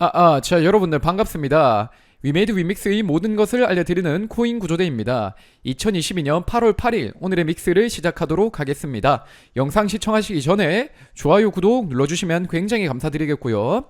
아, 아, 자, 여러분들 반갑습니다. 위메이드 위믹스의 모든 것을 알려드리는 코인 구조대입니다. 2022년 8월 8일 오늘의 믹스를 시작하도록 하겠습니다. 영상 시청하시기 전에 좋아요, 구독 눌러주시면 굉장히 감사드리겠고요.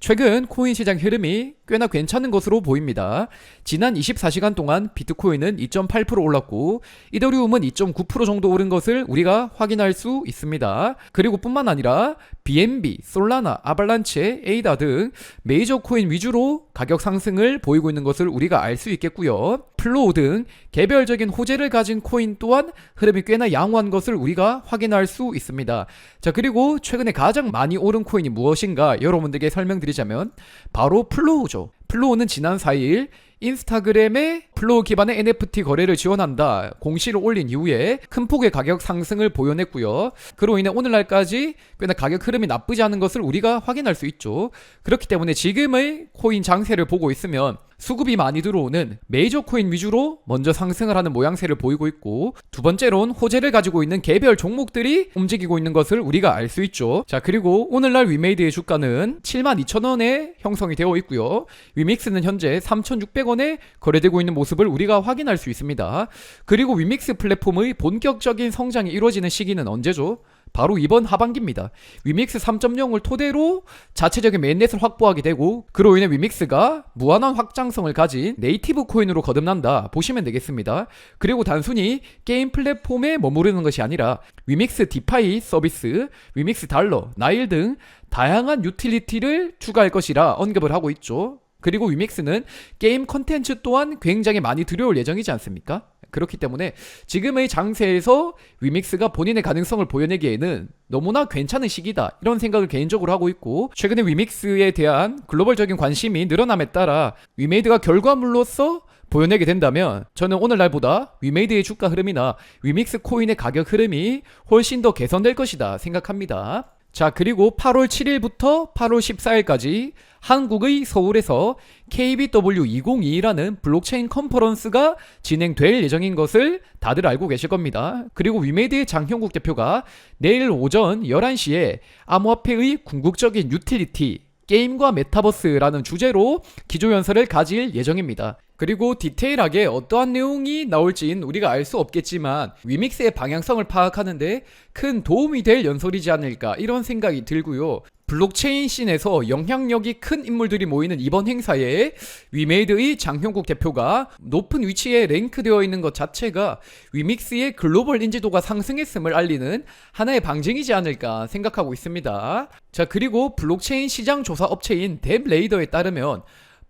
최근 코인 시장 흐름이 꽤나 괜찮은 것으로 보입니다. 지난 24시간 동안 비트코인은 2.8% 올랐고 이더리움은 2.9% 정도 오른 것을 우리가 확인할 수 있습니다. 그리고 뿐만 아니라 BNB, 솔라나, 아발란체, 에이다 등 메이저 코인 위주로 가격 상승을 보이고 있는 것을 우리가 알 수 있겠고요. 플로우 등 개별적인 호재를 가진 코인 또한 흐름이 꽤나 양호한 것을 우리가 확인할 수 있습니다. 자, 그리고 최근에 가장 많이 오른 코인이 무엇인가 여러분들께 설명드리자면 바로 플로우죠. 플로우는 지난 4일 인스타그램에 플로우 기반의 NFT 거래를 지원한다 공시를 올린 이후에 큰 폭의 가격 상승을 보여냈고요. 그로 인해 오늘날까지 꽤나 가격 흐름이 나쁘지 않은 것을 우리가 확인할 수 있죠. 그렇기 때문에 지금의 코인 장세를 보고 있으면 수급이 많이 들어오는 메이저 코인 위주로 먼저 상승을 하는 모양새를 보이고 있고 두 번째로는 호재를 가지고 있는 개별 종목들이 움직이고 있는 것을 우리가 알 수 있죠. 자 그리고 오늘날 위메이드의 주가는 72,000원에 형성이 되어 있고요. 위믹스는 현재 3,600원에 거래되고 있는 모습을 우리가 확인할 수 있습니다. 그리고 위믹스 플랫폼의 본격적인 성장이 이루어지는 시기는 언제죠? 바로 이번 하반기입니다. 위믹스 3.0을 토대로 자체적인 main넷을 확보하게 되고 그로 인해 위믹스가 무한한 확장성을 가진 네이티브 코인으로 거듭난다 보시면 되겠습니다. 그리고 단순히 게임 플랫폼에 머무르는 것이 아니라 위믹스 디파이 서비스, 위믹스 달러, 나일 등 다양한 유틸리티를 추가할 것이라 언급을 하고 있죠. 그리고 위믹스는 게임 컨텐츠 또한 굉장히 많이 들여올 예정이지 않습니까? 그렇기 때문에 지금의 장세에서 위믹스가 본인의 가능성을 보여내기에는 너무나 괜찮은 시기다 이런 생각을 개인적으로 하고 있고 최근에 위믹스에 대한 글로벌적인 관심이 늘어남에 따라 위메이드가 결과물로서 보여내게 된다면 저는 오늘날보다 위메이드의 주가 흐름이나 위믹스 코인의 가격 흐름이 훨씬 더 개선될 것이다 생각합니다. 자, 그리고 8월 7일부터 8월 14일까지 한국의 서울에서 KBW2022라는 블록체인 컨퍼런스가 진행될 예정인 것을 다들 알고 계실 겁니다. 그리고 위메이드의 장형국 대표가 내일 오전 11시에 암호화폐의 궁극적인 유틸리티, 게임과 메타버스라는 주제로 기조연설을 가질 예정입니다. 그리고 디테일하게 어떠한 내용이 나올진 우리가 알 수 없겠지만 위믹스의 방향성을 파악하는데 큰 도움이 될 연설이지 않을까 이런 생각이 들고요. 블록체인 씬에서 영향력이 큰 인물들이 모이는 이번 행사에 위메이드의 장형국 대표가 높은 위치에 랭크되어 있는 것 자체가 위믹스의 글로벌 인지도가 상승했음을 알리는 하나의 방증이지 않을까 생각하고 있습니다. 자, 그리고 블록체인 시장 조사 업체인 뎁레이더에 따르면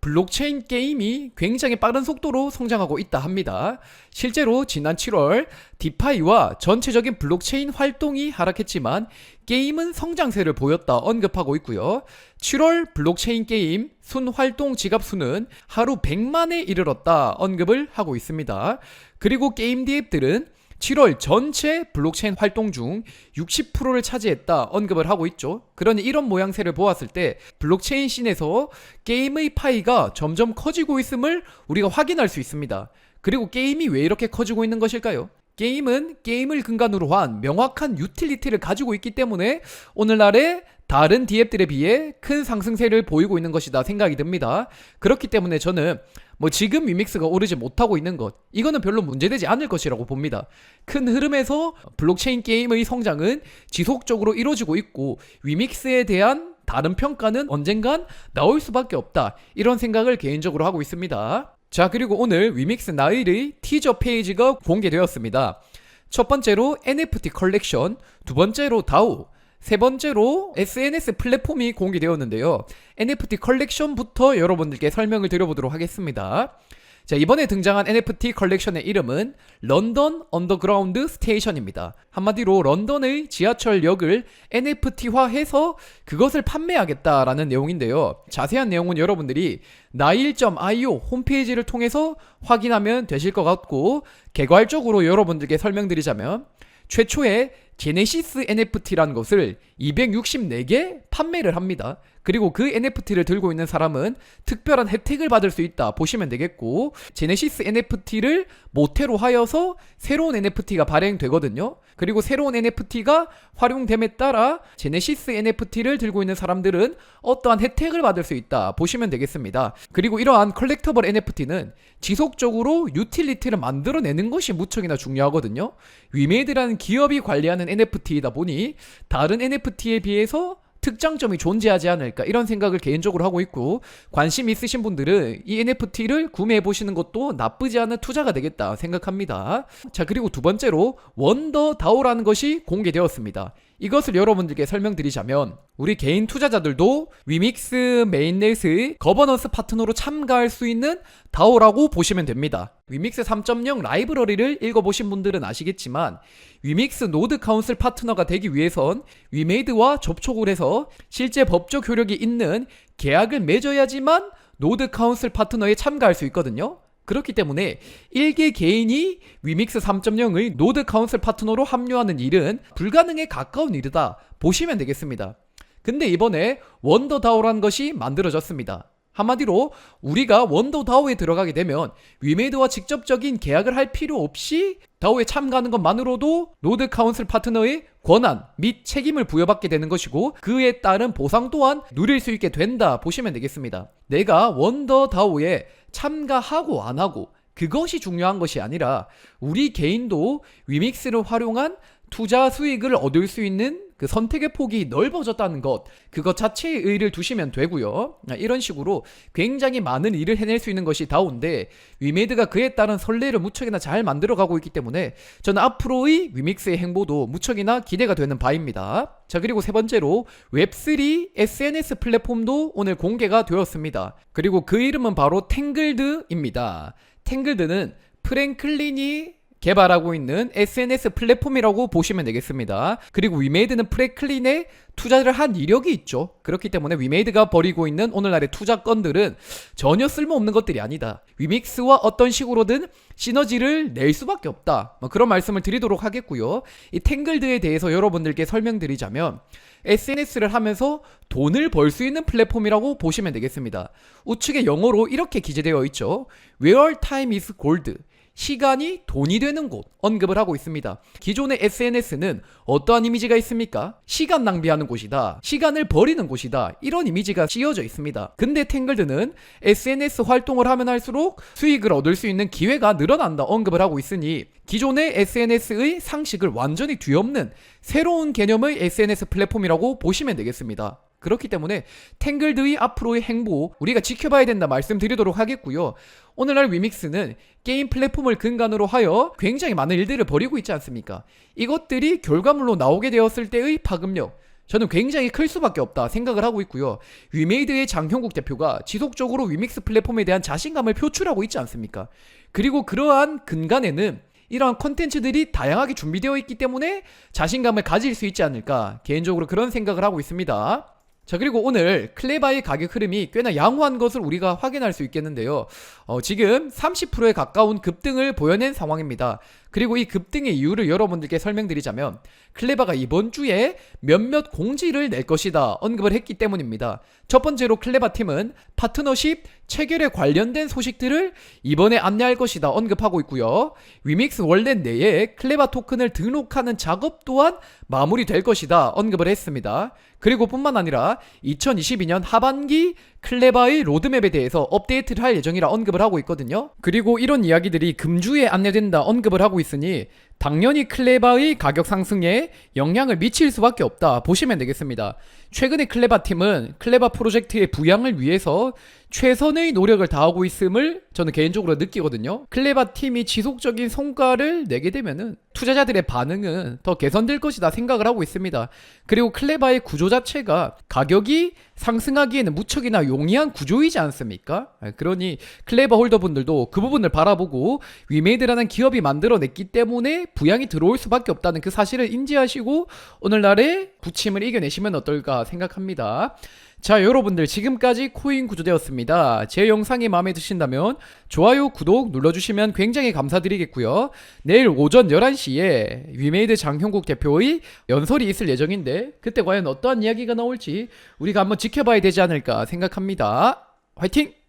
블록체인 게임이 굉장히 빠른 속도로 성장하고 있다 합니다. 실제로 지난 7월 디파이와 전체적인 블록체인 활동이 하락했지만 게임은 성장세를 보였다 언급하고 있고요. 7월 블록체인 게임 순 활동 지갑 수는 하루 100만에 이르렀다 언급을 하고 있습니다. 그리고 게임 디앱들은 7월 전체 블록체인 활동 중 60%를 차지했다 언급을 하고 있죠. 그러니 이런 모양새를 보았을 때 블록체인 씬에서 게임의 파이가 점점 커지고 있음을 우리가 확인할 수 있습니다. 그리고 게임이 왜 이렇게 커지고 있는 것일까요? 게임은 게임을 근간으로 한 명확한 유틸리티를 가지고 있기 때문에 오늘날의 다른 디앱들에 비해 큰 상승세를 보이고 있는 것이다 생각이 듭니다. 그렇기 때문에 저는 뭐 지금 위믹스가 오르지 못하고 있는 것 이거는 별로 문제되지 않을 것이라고 봅니다. 큰 흐름에서 블록체인 게임의 성장은 지속적으로 이루어지고 있고 위믹스에 대한 다른 평가는 언젠간 나올 수밖에 없다. 이런 생각을 개인적으로 하고 있습니다. 자, 그리고 오늘 위믹스 나일의 티저 페이지가 공개되었습니다. 첫 번째로 NFT 컬렉션, 두 번째로 다오, 세 번째로 SNS 플랫폼이 공개되었는데요. NFT 컬렉션부터 여러분들께 설명을 드려보도록 하겠습니다. 자, 이번에 등장한 NFT 컬렉션의 이름은 런던 언더그라운드 스테이션입니다. 한마디로 런던의 지하철역을 NFT화해서 그것을 판매하겠다라는 내용인데요. 자세한 내용은 여러분들이 나일.io 홈페이지를 통해서 확인하면 되실 것 같고 개괄적으로 여러분들께 설명드리자면 최초에 제네시스 NFT라는 것을 264개 판매를 합니다. 그리고 그 NFT를 들고 있는 사람은 특별한 혜택을 받을 수 있다 보시면 되겠고 제네시스 NFT를 모태로 하여서 새로운 NFT가 발행되거든요. 그리고 새로운 NFT가 활용됨에 따라 제네시스 NFT를 들고 있는 사람들은 어떠한 혜택을 받을 수 있다 보시면 되겠습니다. 그리고 이러한 컬렉터블 NFT는 지속적으로 유틸리티를 만들어내는 것이 무척이나 중요하거든요. 위메이드라는 기업이 관리하는 NFT이다 보니 다른 NFT에 비해서 특장점이 존재하지 않을까 이런 생각을 개인적으로 하고 있고 관심 있으신 분들은 이 NFT를 구매해 보시는 것도 나쁘지 않은 투자가 되겠다 생각합니다. 자 그리고 두 번째로 원더 다오라는 것이 공개되었습니다. 이것을 여러분들께 설명드리자면 우리 개인 투자자들도 위믹스 메인넷의 거버넌스 파트너로 참가할 수 있는 다오라고 보시면 됩니다. 위믹스 3.0 라이브러리를 읽어보신 분들은 아시겠지만 위믹스 노드 카운슬 파트너가 되기 위해선 위메이드와 접촉을 해서 실제 법적 효력이 있는 계약을 맺어야지만 노드 카운슬 파트너에 참가할 수 있거든요. 그렇기 때문에 일개 개인이 위믹스 3.0의 노드 카운슬 파트너로 합류하는 일은 불가능에 가까운 일이다 보시면 되겠습니다. 근데 이번에 원더다오라는 것이 만들어졌습니다. 한마디로 우리가 원더 다오에 들어가게 되면 위메이드와 직접적인 계약을 할 필요 없이 다오에 참가하는 것만으로도 노드 카운슬 파트너의 권한 및 책임을 부여받게 되는 것이고 그에 따른 보상 또한 누릴 수 있게 된다 보시면 되겠습니다. 내가 원더 다오에 참가하고 안 하고 그것이 중요한 것이 아니라 우리 개인도 위믹스를 활용한 투자 수익을 얻을 수 있는 그 선택의 폭이 넓어졌다는 것 그것 자체에 의의를 두시면 되고요. 이런 식으로 굉장히 많은 일을 해낼 수 있는 것이 다운데 위메이드가 그에 따른 선례를 무척이나 잘 만들어가고 있기 때문에 저는 앞으로의 위믹스의 행보도 무척이나 기대가 되는 바입니다. 자 그리고 세 번째로 웹3 SNS 플랫폼도 오늘 공개가 되었습니다. 그리고 그 이름은 바로 탱글드입니다. 탱글드는 프랭클린이 개발하고 있는 SNS 플랫폼이라고 보시면 되겠습니다. 그리고 위메이드는 프랭클린에 투자를 한 이력이 있죠. 그렇기 때문에 위메이드가 벌이고 있는 오늘날의 투자 건들은 전혀 쓸모없는 것들이 아니다. 위믹스와 어떤 식으로든 시너지를 낼 수밖에 없다. 뭐 그런 말씀을 드리도록 하겠고요. 이 탱글드에 대해서 여러분들께 설명드리자면 SNS를 하면서 돈을 벌 수 있는 플랫폼이라고 보시면 되겠습니다. 우측에 영어로 이렇게 기재되어 있죠. Where time is gold. 시간이 돈이 되는 곳 언급을 하고 있습니다. 기존의 SNS는 어떠한 이미지가 있습니까? 시간 낭비하는 곳이다. 시간을 버리는 곳이다. 이런 이미지가 씌어져 있습니다. 근데 탱글드는 SNS 활동을 하면 할수록 수익을 얻을 수 있는 기회가 늘어난다 언급을 하고 있으니 기존의 SNS의 상식을 완전히 뒤엎는 새로운 개념의 SNS 플랫폼이라고 보시면 되겠습니다. 그렇기 때문에 탱글드의 앞으로의 행보 우리가 지켜봐야 된다 말씀드리도록 하겠고요. 오늘날 위믹스는 게임 플랫폼을 근간으로 하여 굉장히 많은 일들을 벌이고 있지 않습니까? 이것들이 결과물로 나오게 되었을 때의 파급력 저는 굉장히 클 수밖에 없다 생각을 하고 있고요. 위메이드의 장형국 대표가 지속적으로 위믹스 플랫폼에 대한 자신감을 표출하고 있지 않습니까? 그리고 그러한 근간에는 이러한 콘텐츠들이 다양하게 준비되어 있기 때문에 자신감을 가질 수 있지 않을까 개인적으로 그런 생각을 하고 있습니다. 자 그리고 오늘 클레바의 가격 흐름이 꽤나 양호한 것을 우리가 확인할 수 있겠는데요. 어, 지금 30%에 가까운 급등을 보여낸 상황입니다. 그리고 이 급등의 이유를 여러분들께 설명드리자면 클레바가 이번 주에 몇몇 공지를 낼 것이다 언급을 했기 때문입니다. 첫 번째로 클레바 팀은 파트너십 체결에 관련된 소식들을 이번에 안내할 것이다 언급하고 있고요. 위믹스 월렛 내에 클레바 토큰을 등록하는 작업 또한 마무리될 것이다 언급을 했습니다. 그리고 뿐만 아니라 2022년 하반기 클레바의 로드맵에 대해서 업데이트를 할 예정이라 언급을 하고 있거든요. 그리고 이런 이야기들이 금주에 안내된다 언급을 하고 있으니 당연히 클레바의 가격 상승에 영향을 미칠 수밖에 없다 보시면 되겠습니다. 최근에 클레바 팀은 클레바 프로젝트의 부양을 위해서 최선의 노력을 다하고 있음을 저는 개인적으로 느끼거든요. 클레바 팀이 지속적인 성과를 내게 되면은 투자자들의 반응은 더 개선될 것이다 생각을 하고 있습니다. 그리고 클레바의 구조 자체가 가격이 상승하기에는 무척이나 용이한 구조이지 않습니까? 아, 그러니 클레바 홀더분들도 그 부분을 바라보고 위메이드라는 기업이 만들어냈기 때문에 때문에 부양이 들어올 수밖에 없다는 그 사실을 인지하시고 오늘날의 부침을 이겨내시면 어떨까 생각합니다. 자, 여러분들 지금까지 코인 구조되었습니다. 제 영상이 마음에 드신다면 좋아요, 구독 눌러주시면 굉장히 감사드리겠고요. 내일 오전 11시에 위메이드 장형국 대표의 연설이 있을 예정인데 그때 과연 어떠한 이야기가 나올지 우리가 한번 지켜봐야 되지 않을까 생각합니다. 화이팅!